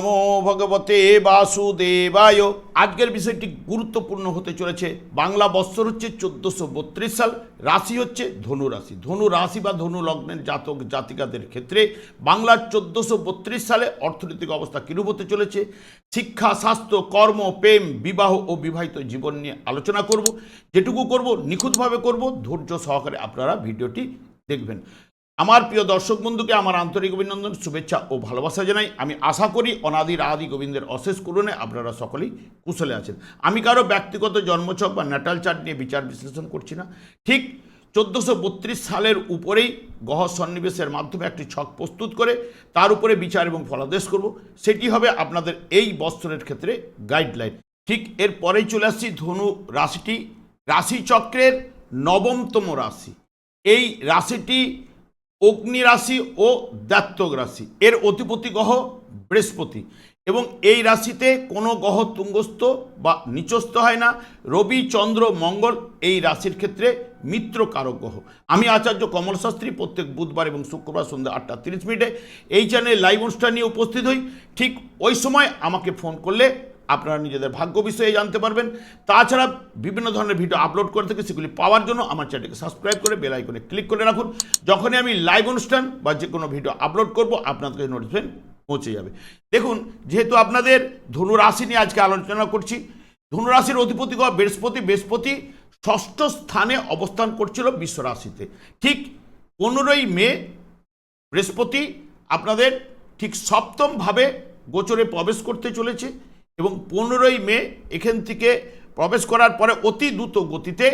নমো ভগবতে বাসুদেবায়। আজকের বিষয়টি গুরুত্বপূর্ণ হতে চলেছে। বাংলা বৎসর হচ্ছে চোদ্দোশো বত্রিশ সাল, রাশি হচ্ছে ধনু রাশি ধনু রাশি বা ধনু লগ্নের জাতক জাতিকাদের ক্ষেত্রে বাংলার চোদ্দোশো বত্রিশ সালে অর্থনৈতিক অবস্থা কিরূপ হতে চলেছে? শিক্ষা, স্বাস্থ্য, কর্ম, প্রেম, বিবাহ ও বিবাহিত জীবন নিয়ে আলোচনা করব। যেটুকু করব, নিখুঁতভাবে করব। ধৈর্য সহকারে আপনারা ভিডিওটি দেখবেন। আমার প্রিয় দর্শক বন্ধুকে আমার আন্তরিক অভিনন্দন, শুভেচ্ছা ও ভালোবাসা জানাই। আমি আশা করি অনাদির আদি গোবিন্দের অশেষ করুণে আপনারা সকলেই কুশলে আছেন। আমি কারও ব্যক্তিগত জন্মছক বা ন্যাটাল চার্ট নিয়ে বিচার বিশ্লেষণ করছি না। ঠিক চোদ্দোশো সালের উপরেই গহ সন্নিবেশের মাধ্যমে একটি ছক প্রস্তুত করে তার উপরে বিচার এবং ফলাদেশ করব। সেটি হবে আপনাদের এই বস্ত্রের ক্ষেত্রে গাইডলাইন ঠিক এর পরেই চলে আসছি ধনু রাশিটি। রাশিচক্রের নবমতম রাশি। এই রাশিটি অগ্নি রাশি ও দাত্তক রাশি। এর অধিপতি গ্রহ বৃহস্পতি। এবং এই রাশিতে কোনো গ্রহ তুঙ্গস্থ বা নিচস্থ হয় না। রবি, চন্দ্র, মঙ্গল এই রাশির ক্ষেত্রে মিত্র কারক গ্রহ। আমি আচার্য কমল শাস্ত্রী প্রত্যেক বুধবার এবং শুক্রবার সন্ধ্যা আটটা তিরিশ মিনিটে এই চ্যানেলে লাইভ অনুষ্ঠান নিয়ে উপস্থিত হই। ঠিক ওই সময় আমাকে ফোন করলে আপনারা নিজেদের ভাগ্য বিষয়ে জানতে পারবেন। তাছাড়া বিভিন্ন ধরনের ভিডিও আপলোড করে থাকি, সেগুলি পাওয়ার জন্য আমার চ্যানেলকে সাবস্ক্রাইব করে বেল আইকনে ক্লিক করে রাখুন। যখনই আমি লাইভ অনুষ্ঠান বা যে কোনো ভিডিও আপলোড করব, আপনাদের নোটিফিকেশন পৌঁছে যাবে। দেখুন, যেহেতু আপনাদের ধনু রাশি নিয়ে আজকে আলোচনা করছি ধনু রাশির অধিপতি গ্রহ বৃহস্পতি বৃহস্পতি ষষ্ঠ স্থানে অবস্থান করছিল বিশ্ব রাশিতে ঠিক পনেরোই মে বৃহস্পতি আপনাদের ঠিক সপ্তমভাবে গোচরে প্রবেশ করতে চলেছে। এবং পনেরোই মে এখান থেকে প্রবেশ করার পরে অতি দ্রুত গতিতে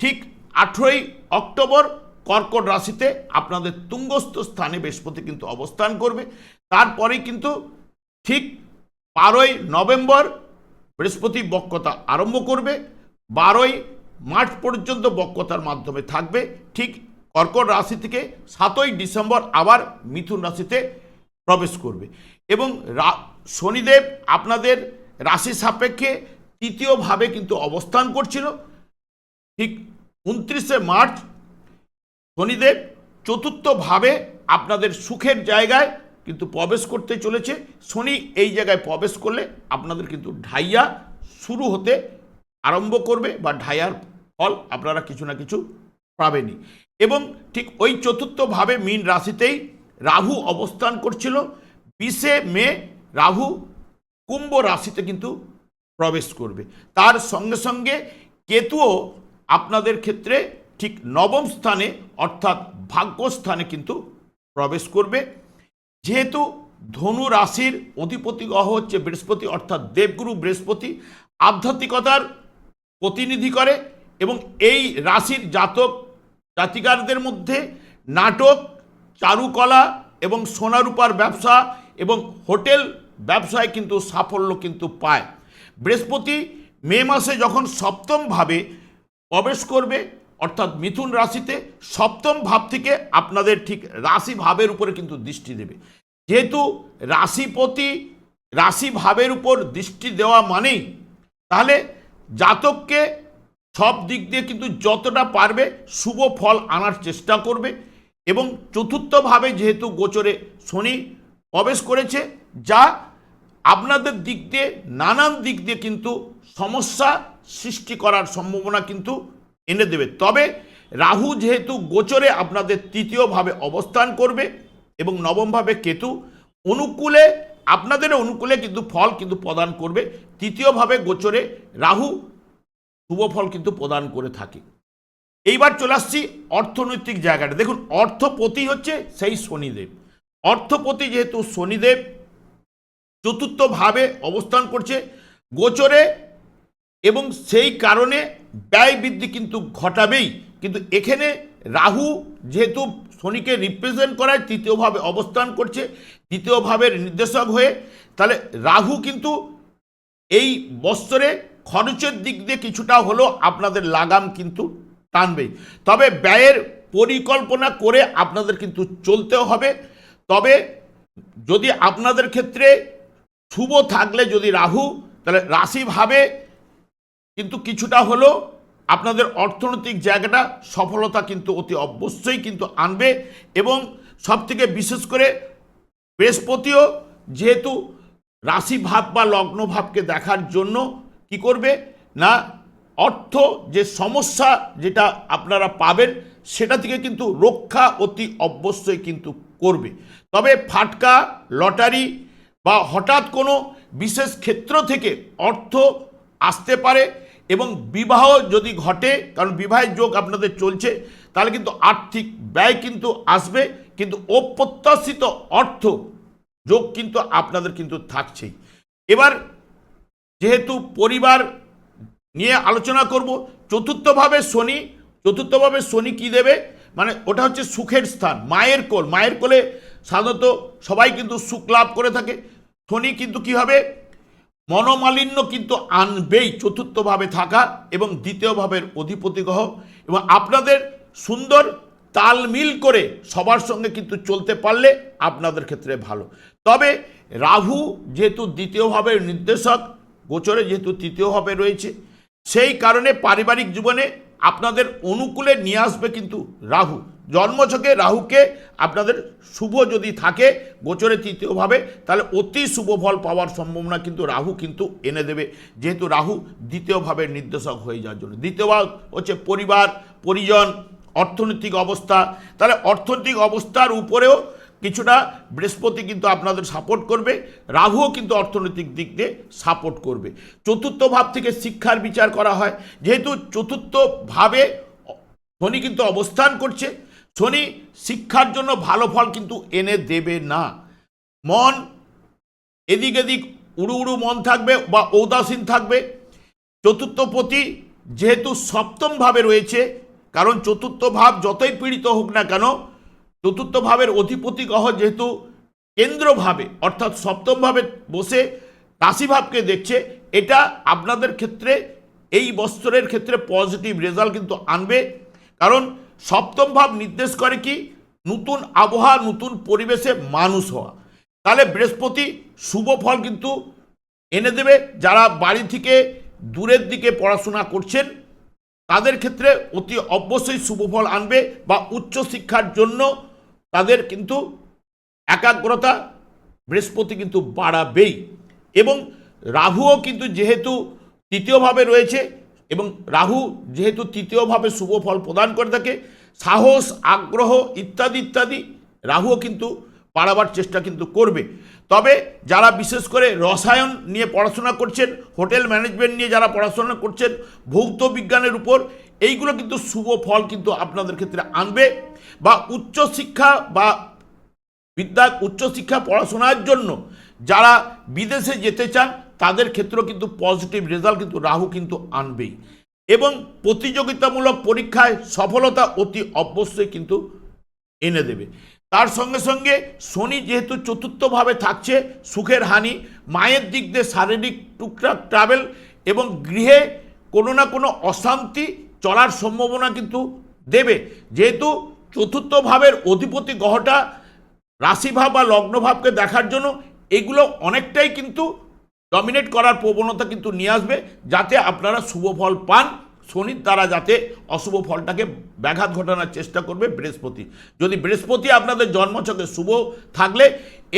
ঠিক আঠেরোই অক্টোবর কর্কট রাশিতে আপনাদের তুঙ্গস্থ স্থানে বৃহস্পতি কিন্তু অবস্থান করবে। তারপরেই কিন্তু ঠিক বারোই নভেম্বর বৃহস্পতি বক্রতা আরম্ভ করবে। বারোই মার্চ পর্যন্ত বক্রতার মাধ্যমে থাকবে। ঠিক কর্কট রাশি থেকে সাতই ডিসেম্বর আবার মিথুন রাশিতে প্রবেশ করবে। এবং শনিদেব আপনাদের রাশি সাপেক্ষে তৃতীয়ভাবে কিন্তু অবস্থান করছিল। ঠিক উনত্রিশে মার্চ শনিদেব চতুর্থভাবে আপনাদের সুখের জায়গায় কিন্তু প্রবেশ করতে চলেছে। শনি এই জায়গায় প্রবেশ করলে আপনাদের কিন্তু ঢাইয়া শুরু হতে আরম্ভ করবে বা ঢাইয়ার ফল আপনারা কিছু না কিছু পাবেনই। এবং ঠিক ওই চতুর্থভাবে মীন রাশিতেই রাহু অবস্থান করছিল। বিশে মে রাহু কুম্ভ রাশিতে কিন্তু প্রবেশ করবে। তার সঙ্গে সঙ্গে কেতুও আপনাদের ক্ষেত্রে ঠিক নবম স্থানে অর্থাৎ ভাগ্যস্থানে কিন্তু প্রবেশ করবে। যেহেতু ধনু রাশির অধিপতি গ্রহ হচ্ছে বৃহস্পতি অর্থাৎ দেবগুরু বৃহস্পতি, আধ্যাত্মিকতার প্রতিনিধি করে এবং এই রাশির জাতক জাতিকারদের মধ্যে নাটক, চারুকলা এবং সোনারূপার ব্যবসা এবং হোটেল ব্যবসায় কিন্তু সাফল্য কিন্তু পায়। বৃহস্পতি মে মাসে যখন সপ্তমভাবে প্রবেশ করবে, অর্থাৎ মিথুন রাশিতে, সপ্তম ভাব থেকে আপনাদের ঠিক রাশি ভাবের উপরে কিন্তু দৃষ্টি দেবে। যেহেতু রাশিপতি রাশি ভাবের উপর দৃষ্টি দেওয়া মানেই, তাহলে জাতককে সব দিক দিয়ে কিন্তু যতটা পারবে শুভ ফল আনার চেষ্টা করবে এবং চতুর্থভাবে যেহেতু গোচরে শনি প্রবেশ করেছে, যা আপনাদের দিক দিয়ে, নানান দিক দিয়ে কিন্তু সমস্যা সৃষ্টি করার সম্ভাবনা কিন্তু এনে দেবে। তবে রাহু যেহেতু গোচরে আপনাদের তৃতীয়ভাবে অবস্থান করবে এবং নবমভাবে কেতু, অনুকূলে, আপনাদের অনুকূলে কিন্তু ফল কিন্তু প্রদান করবে। তৃতীয়ভাবে গোচরে রাহু শুভ ফল কিন্তু প্রদান করে থাকে। এইবার চলে আসছি অর্থনৈতিক জায়গাটা। দেখুন, অর্থপতি হচ্ছে সেই শনিদেব। অর্থপতি যেহেতু শনিদেব চতুর্থভাবে অবস্থান করছে গোচরে এবং সেই কারণে ব্যয় বৃদ্ধি কিন্তু ঘটাবেই। কিন্তু এখানে রাহু যেহেতু শনিকে রিপ্রেজেন্ট করায় তৃতীয়ভাবে অবস্থান করছে দ্বিতীয়ভাবের নির্দেশক হয়ে, তাহলে রাহু কিন্তু এই বৎসরে খরচের দিক দিয়ে কিছুটা হলেও আপনাদের লাগাম কিন্তু টানবেই তবে ব্যয়ের পরিকল্পনা করে আপনাদের কিন্তু চলতেও হবে। তবে যদি আপনাদের ক্ষেত্রে শুভ থাকলে যদি রাহু, তাহলে রাশিভাবে কিন্তু কিছুটা হলেও আপনাদের অর্থনৈতিক জায়গাটা সফলতা কিন্তু অতি অবশ্যই কিন্তু আনবে এবং সবথেকে বিশেষ করে বৃহস্পতিও যেহেতু রাশি ভাব বা লগ্ন ভাবকে দেখার জন্য কি করবে না, অর্থ যে সমস্যা যেটা আপনারা পাবেন সেটা থেকে কিন্তু রক্ষা অতি অবশ্যই কিন্তু করবে। তবে ফাটকা, লটারি বা হঠাৎ কোনো বিশেষ ক্ষেত্র থেকে অর্থ আসতে পারে এবং বিবাহ যদি ঘটে, কারণ বিবাহের যোগ আপনাদের চলছে, তাহলে কিন্তু আর্থিক ব্যয় কিন্তু আসবে, কিন্তু অপ্রত্যাশিত অর্থ যোগ কিন্তু আপনাদের কিন্তু থাকছেই। এবার যেহেতু পরিবার নিয়ে আলোচনা করব, চতুর্থভাবে শনি চতুর্থভাবে শনি কি দেবে? মানে ওটা হচ্ছে সুখের স্থান, মায়ের কোল, মায়ের কোলে সাধারণত সবাই কিন্তু সুখ লাভ করে থাকে। শনি কিন্তু কি হবে? মনোমালিন্য কিন্তু আনবেই চতুর্থভাবে থাকা এবং দ্বিতীয় ভাবের অধিপতি গ্রহ। এবং আপনাদের সুন্দর তালমিল করে সবার সঙ্গে কিন্তু চলতে পারলে আপনাদের ক্ষেত্রে ভালো। তবে রাহু যেহেতু দ্বিতীয়ভাবে নির্দেশক, গোচরে যেহেতু তৃতীয়ভাবে রয়েছে, সেই কারণে পারিবারিক জীবনে আপনাদের অনুকূলে নিয়ে আসবে কিন্তু রাহু। জন্মছকে রাহুকে আপনাদের শুভ যদি থাকে, গোচরে তৃতীয়ভাবে তাহলে অতি শুভ ফল পাওয়ার সম্ভাবনা কিন্তু রাহু কিন্তু এনে দেবে। যেহেতু রাহু দ্বিতীয়ভাবে নির্দেশক হয়ে যাওয়ার জন্য। দ্বিতীয়বার হচ্ছে পরিবার, পরিজন, অর্থনৈতিক অবস্থা। তাহলে অর্থনৈতিক অবস্থার উপরেও কিছুটা বৃহস্পতি কিন্তু আপনাদের সাপোর্ট করবে, রাহুও কিন্তু অর্থনৈতিক দিক দিয়ে সাপোর্ট করবে। চতুর্থ ভাব থেকে শিক্ষার বিচার করা হয়। যেহেতু চতুর্থ ভাবে কিন্তু অবস্থান করছে শনি শিক্ষার জন্য ভালো ফল কিন্তু এনে দেবে না। মন এদিক এদিক উড়ু উড়ু মন থাকবে বা ঔদাসীন থাকবে। চতুর্থ পতি যেহেতু সপ্তম ভাবে রয়েছে, কারণ চতুর্থ ভাব যতই পীড়িত হোক না কেন, চতুর্থ ভাবের অধিপতি গ্রহ যেহেতু কেন্দ্রভাবে অর্থাৎ সপ্তমভাবে বসে রাশিভাবকে দেখছে, এটা আপনাদের ক্ষেত্রে, এই বছরের ক্ষেত্রে পজিটিভ রেজাল্ট কিন্তু আনবে। কারণ সপ্তম ভাব নির্দেশ করে কি? নতুন আবহাওয়া, নতুন পরিবেশে মানুষ হওয়া। তাহলে বৃহস্পতি শুভ ফল কিন্তু এনে দেবে। যারা বাড়ি থেকে দূরের দিকে পড়াশোনা করছেন, তাদের ক্ষেত্রে অতি অবশ্যই শুভ ফল আনবে বা উচ্চশিক্ষার জন্য তাদের কিন্তু একাগ্রতা বৃহস্পতি কিন্তু বাড়াবেই। এবং রাহুও কিন্তু যেহেতু তৃতীয়ভাবে রয়েছে এবং রাহু যেহেতু তৃতীয়ভাবে শুভ ফল প্রদান করে থাকে, সাহস, আগ্রহ ইত্যাদি ইত্যাদি, রাহুও কিন্তু বাড়াবার চেষ্টা কিন্তু করবে। তবে যারা বিশেষ করে রসায়ন নিয়ে পড়াশোনা করছেন, হোটেল ম্যানেজমেন্ট নিয়ে যারা পড়াশোনা করছেন, ভৌত বিজ্ঞানের উপর, এইগুলো কিন্তু শুভ ফল কিন্তু আপনাদের ক্ষেত্রে আনবে বা উচ্চশিক্ষা বা বিদ্যা উচ্চশিক্ষা পড়াশোনার জন্য যারা বিদেশে যেতে চান তাদের ক্ষেত্রেও কিন্তু পজিটিভ রেজাল্ট কিন্তু রাহু কিন্তু আনবেই। এবং প্রতিযোগিতামূলক পরীক্ষায় সফলতা অতি অবশ্যই কিন্তু এনে দেবে। তার সঙ্গে সঙ্গে শনি যেহেতু চতুর্থভাবে থাকছে, সুখের হানি, মায়ের দিক দিয়ে শারীরিক টুকটাক ট্রাভেল এবং গৃহে কোনো না কোনো অশান্তি চলার সম্ভাবনা কিন্তু দেবে। যেহেতু চতুর্থ ভাবের অধিপতি গ্রহটা রাশিভাব বা লগ্নভাবকে দেখার জন্য এগুলো অনেকটাই কিন্তু ডমিনেট করার প্রবণতা কিন্তু নিয়ে আসবে, যাতে আপনারা শুভ ফল পান। শনির দ্বারা যাতে অশুভ ফলটাকে ব্যাঘাত ঘটানোর চেষ্টা করবে বৃহস্পতি। যদি বৃহস্পতি আপনাদের জন্মছকে শুভ থাকলে,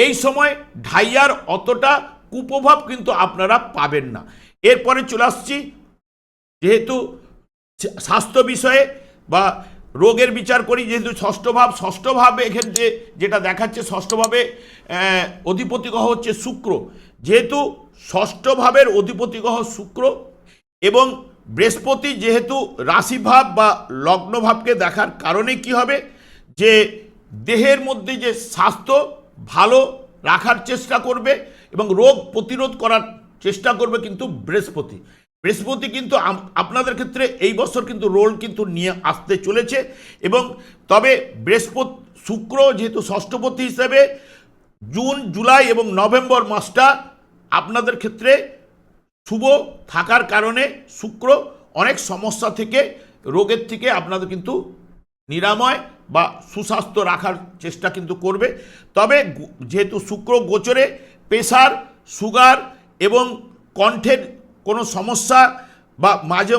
এই সময় ঢাইয়ার অতটা কুপ্রভাব কিন্তু আপনারা পাবেন না। এরপরে চলে আসছি, যেহেতু স্বাস্থ্য বিষয়ে বা রোগের বিচার করি, যেহেতু ষষ্ঠভাব ষষ্ঠভাবে ষষ্ঠ এক্ষেত্রে যেটা দেখাচ্ছে ষষ্ঠভাবে অধিপতি গ্রহ হচ্ছে শুক্র। যেহেতু ষষ্ঠ ভাবের অধিপতি গ্রহ শুক্র এবং বৃহস্পতি যেহেতু রাশিভাব বা লগ্নভাবকে দেখার কারণে কি হবে? যে দেহের মধ্যে যে স্বাস্থ্য ভালো রাখার চেষ্টা করবে এবং রোগ প্রতিরোধ করার চেষ্টা করবে কিন্তু বৃহস্পতি। বৃহস্পতি কিন্তু আপনাদের ক্ষেত্রে এই বছর কিন্তু রোল কিন্তু নিয়ে আসতে চলেছে এবং তবে বৃহস্পতি, শুক্র যেহেতু ষষ্ঠপতি হিসেবে, জুন, জুলাই এবং নভেম্বর মাসটা আপনাদের ক্ষেত্রে শুভ থাকার কারণে শুক্র অনেক সমস্যা থেকে, রোগের থেকে আপনাদের কিন্তু নিরাময় বা সুস্বাস্থ্য রাখার চেষ্টা কিন্তু করবে। তবে যেহেতু শুক্র গোচরে প্রেশার সুগার এবং কণ্ঠের কোনো সমস্যা বা মাঝে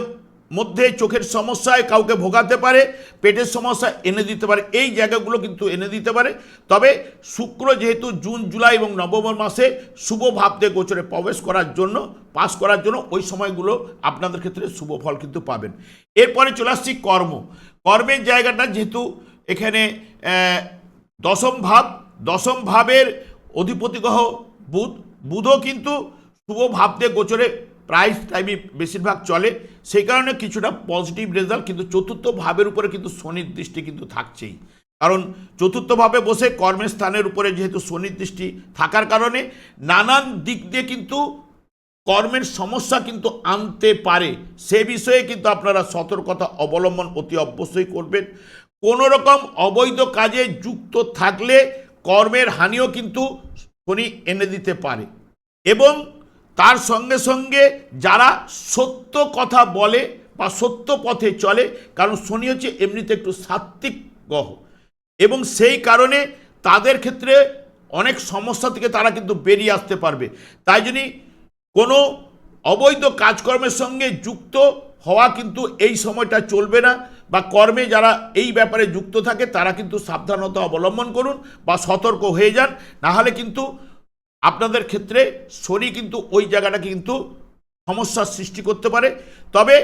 মধ্যে চোখের সমস্যায় কাউকে ভোগাতে পারে, পেটের সমস্যা এনে দিতে পারে, এই জায়গাগুলো কিন্তু এনে দিতে পারে। তবে শুক্র যেহেতু জুন, জুলাই এবং নভেম্বর মাসে শুভ ভাবতে গোচরে প্রবেশ করার জন্য পাস করার জন্য ওই সময়গুলো আপনাদের ক্ষেত্রে শুভ ফল কিন্তু পাবেন। এরপরে চলে আসছি কর্ম। কর্মের জায়গাটা যেহেতু এখানে দশম ভাব, দশম ভাবের অধিপতি গ্রহ বুধ। বুধও কিন্তু শুভ ভাবতে গোচরে প্রায় টাইমই বেশিরভাগ চলে। সেই কারণে কিছুটা পজিটিভ রেজাল্ট কিন্তু চতুর্থ ভাবের উপরে কিন্তু শনির দৃষ্টি কিন্তু থাকছেই। কারণ চতুর্থভাবে বসে কর্মের স্থানের উপরে যেহেতু শনির দৃষ্টি থাকার কারণে নানান দিক দিয়ে কিন্তু কর্মের সমস্যা কিন্তু আনতে পারে। সে বিষয়ে কিন্তু আপনারা সতর্কতা অবলম্বন অতি অবশ্যই করবেন। কোনো রকম অবৈধ কাজে যুক্ত থাকলে কর্মের হানিও কিন্তু শনি এনে দিতে পারে। এবং তার সঙ্গে সঙ্গে যারা সত্য কথা বলে বা সত্য পথে চলে, কারণ শনি হচ্ছে এমনিতে একটু সাত্ত্বিক গ্রহ। এবং সেই কারণে তাদের ক্ষেত্রে অনেক সমস্যা থেকে তারা কিন্তু বেরিয়ে আসতে পারবে। তাই জন্যই কোনো অবৈধ কাজকর্মের সঙ্গে যুক্ত হওয়া কিন্তু এই সময়টা চলবে না, বা কর্মে যারা এই ব্যাপারে যুক্ত থাকে, তারা কিন্তু সাবধানতা অবলম্বন করুন বা সতর্ক হয়ে যান। নাহলে কিন্তু আপনাদের ক্ষেত্রে শনি কিন্তু ওই জায়গাটাকে কিন্তু সমস্যার সৃষ্টি করতে পারে। তবে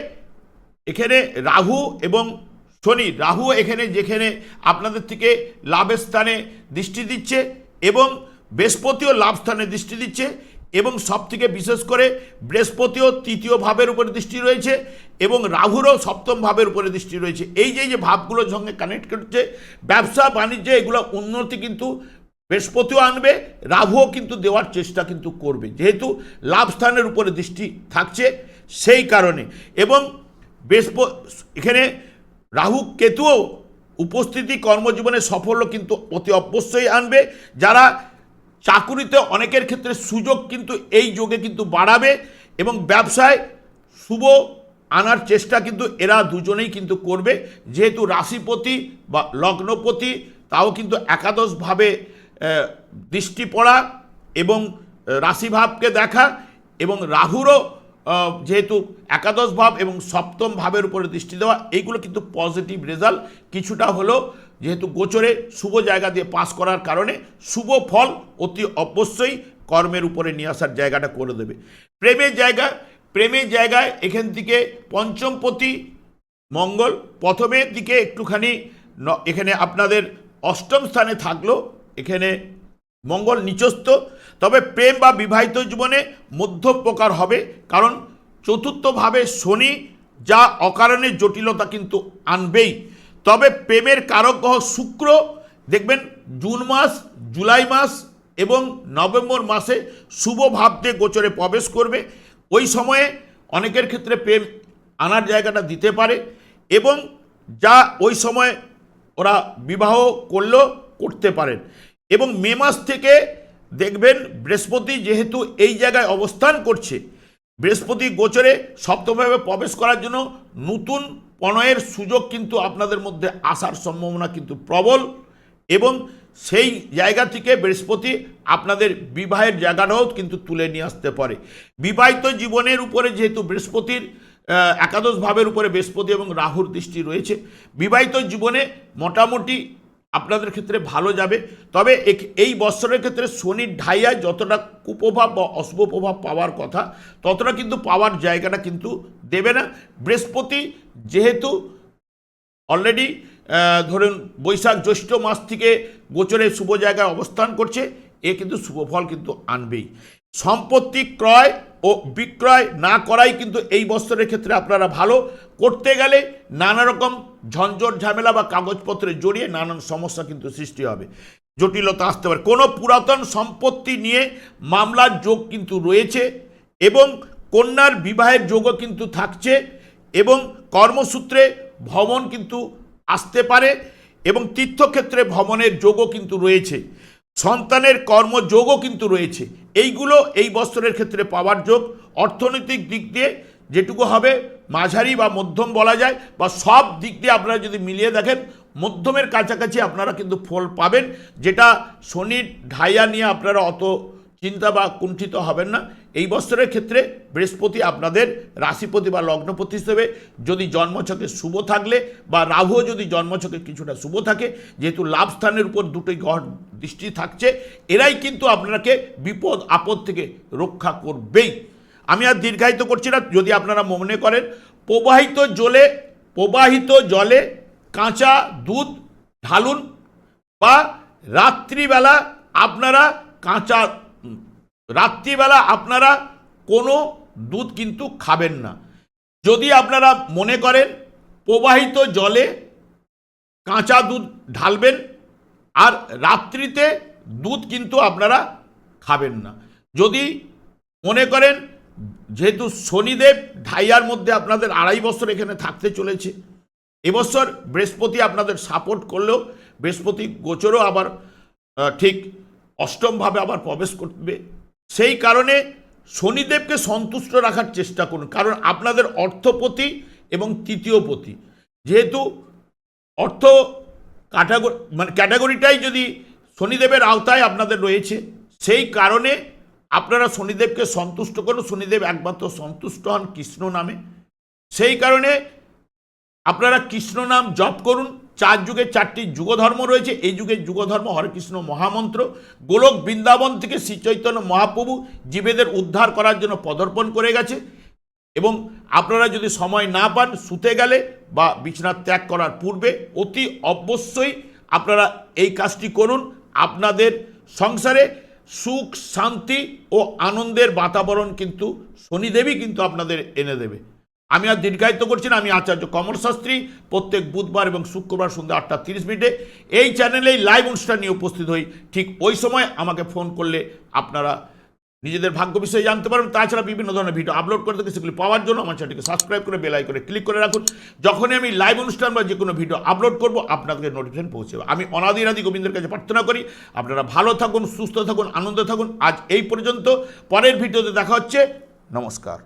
এখানে রাহু এবং শনি, রাহু এখানে যেখানে আপনাদের থেকে লাভের স্থানে দৃষ্টি দিচ্ছে এবং বৃহস্পতিও লাভ স্থানে দৃষ্টি দিচ্ছে এবং সব থেকে বিশেষ করে বৃহস্পতিও তৃতীয় ভাবের উপরে দৃষ্টি রয়েছে এবং রাহুরও সপ্তম ভাবের উপরে দৃষ্টি রয়েছে। এই যে যে ভাবগুলোর সঙ্গে কানেক্ট করছে, ব্যবসা, বাণিজ্যে, এগুলো উন্নতি কিন্তু বৃহস্পতিও আনবে, রাহুও কিন্তু দেওয়ার চেষ্টা কিন্তু করবে। যেহেতু লাভ স্থানের উপরে দৃষ্টি থাকছে সেই কারণে। এবং বৃহস্প, এখানে রাহু কেতুও উপস্থিতি কর্মজীবনে সাফল্য কিন্তু অতি অবশ্যই আনবে। যারা চাকুরিতে অনেকের ক্ষেত্রে সুযোগ কিন্তু এই যোগে কিন্তু বাড়াবে এবং ব্যবসায় শুভ আনার চেষ্টা কিন্তু এরা দুজনেই কিন্তু করবে। যেহেতু রাশিপতি বা লগ্নপতি, তাও কিন্তু একাদশভাবে দৃষ্টি পড়া এবং রাশিভাবকে দেখা এবং রাহুরও যেহেতু একাদশ ভাব এবং সপ্তম ভাবের উপরে দৃষ্টি দেওয়া, এইগুলো কিন্তু পজিটিভ রেজাল্ট কিছুটা হলেও যেহেতু গোচরে শুভ জায়গা দিয়ে পাস করার কারণে শুভ ফল অতি অবশ্যই কর্মের উপরে নিয়ে আসার জায়গাটা করে দেবে। প্রেমের জায়গা, প্রেমের জায়গায় এখান থেকে পঞ্চমপতি মঙ্গল প্রথমের দিকে একটুখানি এখানে আপনাদের অষ্টম স্থানে থাকল। এখানে মঙ্গল নিচস্থ, তবে প্রেম বা বিবাহিত জীবনে মধ্যম প্রকার হবে, কারণ চতুর্থভাবে শনি যা অকারণে জটিলতা কিন্তু আনবেই। তবে প্রেমের কারক গ্রহ শুক্র, দেখবেন জুন মাস, জুলাই মাস এবং নভেম্বর মাসে শুভ ভাবতে গোচরে প্রবেশ করবে। ওই সময়ে অনেকের ক্ষেত্রে প্রেম আনার জায়গাটা দিতে পারে এবং যা ওই সময় ওরা বিবাহ করলেও করতে পারেন। এবং মে মাস থেকে দেখবেন বৃহস্পতি যেহেতু এই জায়গায় অবস্থান করছে, বৃহস্পতি গোচরে সপ্তমভাবে প্রবেশ করার জন্য নতুন প্রণয়ের সুযোগ কিন্তু আপনাদের মধ্যে আসার সম্ভাবনা কিন্তু প্রবল এবং সেই জায়গা থেকে বৃহস্পতি আপনাদের বিবাহের জায়গাটাও কিন্তু তুলে নিয়ে আসতে পারে। বিবাহিত জীবনের উপরে যেহেতু বৃহস্পতির একাদশ ভাবের উপরে বৃহস্পতি এবং রাহুর দৃষ্টি রয়েছে, বিবাহিত জীবনে মোটামুটি আপনাদের ক্ষেত্রে ভালো যাবে। তবে এই বৎসরের ক্ষেত্রে শনির ঢাইয়ায় যতটা কুপ্রভাব বা অশুভ প্রভাব পাওয়ার কথা, ততটা কিন্তু পাওয়ার জায়গাটা কিন্তু দেবে না। বৃহস্পতি যেহেতু অলরেডি ধরুন বৈশাখ জ্যৈষ্ঠ মাস থেকে গোচরে শুভ জায়গায় অবস্থান করছে, এ কিন্তু শুভ ফল কিন্তু আনবেই। সম্পত্তি ক্রয় ও বিক্রয় না করাই কিন্তু এই বছরের ক্ষেত্রে আপনারা ভালো। করতে গেলে নানা রকম ঝঞ্ঝট, ঝামেলা বা কাগজপত্রে জড়িয়ে নানান সমস্যা কিন্তু সৃষ্টি হবে। জটিলতা আসতে পারে। কোনো পুরাতন সম্পত্তি নিয়ে মামলার যোগ কিন্তু রয়েছে এবং কন্যার বিবাহের যোগও কিন্তু থাকছে এবং কর্মসূত্রে ভ্রমণ কিন্তু আসতে পারে এবং তীর্থক্ষেত্রে ভ্রমণের যোগও কিন্তু রয়েছে। সন্তানের কর্মযোগও কিন্তু রয়েছে। এইগুলো এই বস্ত্রের ক্ষেত্রে পাওয়ার যোগ। অর্থনৈতিক দিক দিয়ে যেটুকু হবে, মাঝারি বা মধ্যম বলা যায়, বা সব দিক দিয়ে আপনারা যদি মিলিয়ে দেখেন, মধ্যমের কাছাকাছি আপনারা কিন্তু ফল পাবেন, যেটা শনির ঢাইয়া নিয়ে আপনারা অত চিন্তা বা কুণ্ঠিত হবেন না। এই বছরের ক্ষেত্রে বৃহস্পতি আপনাদের রাশিপতি বা লগ্নপতি হিসেবে যদি জন্মছকে শুভ থাকলে বা রাহুও যদি জন্মছকে কিছুটা শুভ থাকে, যেহেতু লাভ স্থানের উপর দুটোই গ্রহ দৃষ্টি থাকছে, এরাই কিন্তু আপনাকে বিপদ, আপদ থেকে রক্ষা করবেই। আমি আর দীর্ঘায়িত করছি না, যদি আপনারা মনে করেন, প্রবাহিত জলে প্রবাহিত জলে কাঁচা দুধ ঢালুন বা রাত্রিবেলা আপনারা কাঁচা রাত্রিবেলা আপনারা কোনো দুধ কিন্তু খাবেন না। যদি আপনারা মনে করেন প্রবাহিত জলে কাঁচা দুধ ঢালবেন, আর রাত্রিতে দুধ কিন্তু আপনারা খাবেন না। যদি মনে করেন যেহেতু শনিদেব ঢাইয়ার মধ্যে আপনাদের আড়াই বছর এখানে থাকতে চলেছে, এবছর বৃহস্পতি আপনাদের সাপোর্ট করলেও, বৃহস্পতি গোচরও আবার ঠিক অষ্টমভাবে আবার প্রবেশ করবে। সেই কারণে শনিদেবকে সন্তুষ্ট রাখার চেষ্টা করুন। কারণ আপনাদের অর্থপতি এবং তৃতীয় পতি। যেহেতু অর্থ ক্যাটাগরি মানে ক্যাটাগরিটাই যদি শনিদেবের আওতায় আপনাদের রয়েছে, সেই কারণে আপনারা শনিদেবকে সন্তুষ্ট করুন। শনিদেব একমাত্র সন্তুষ্ট হন কৃষ্ণ নামে। সেই কারণে আপনারা কৃষ্ণ নাম জপ করুন। চার যুগে চারটি যুগধর্ম রয়েছে। এই যুগের যুগধর্ম হরেকৃষ্ণ মহামন্ত্র। গোলক বৃন্দাবন থেকে শ্রী চৈতন্য মহাপ্রভু জীবেদের উদ্ধার করার জন্য পদর্পণ করে গেছে। এবং আপনারা যদি সময় না পান, শুতে গেলে বা বিছানা ত্যাগ করার পূর্বে অতি অবশ্যই আপনারা এই কাজটি করুন। আপনাদের সংসারে সুখ, শান্তি ও আনন্দের বাতাবরণ কিন্তু শনিদেবী কিন্তু আপনাদের এনে দেবে। আমি আর দীর্ঘায়িত করছি না, আমি আচার্য কমল শাস্ত্রী, প্রত্যেক বুধবার এবং শুক্রবার সন্ধ্যা আটটা তিরিশ মিনিটে এই চ্যানেলেই লাইভ অনুষ্ঠান নিয়ে উপস্থিত হই। ঠিক ওই সময় আমাকে ফোন করলে আপনারা নিজেদের ভাগ্য বিষয়ে জানতে পারবেন। তাছাড়া বিভিন্ন ধরনের ভিডিও আপলোড করে থাকে, সেগুলি পাওয়ার জন্য আমার চ্যানেলকে সাবস্ক্রাইব করে বেলাই করে ক্লিক করে রাখুন। যখনই আমি লাইভ অনুষ্ঠান বা যে কোনো ভিডিও আপলোড করব, আপনাদের নোটিফিকেশন পৌঁছে। আমি অনাদিরাদি গোবিন্দের কাছে প্রার্থনা করি, আপনারা ভালো থাকুন, সুস্থ থাকুন, আনন্দ থাকুন। আজ এই পর্যন্ত, পরের ভিডিওতে দেখা হচ্ছে। নমস্কার।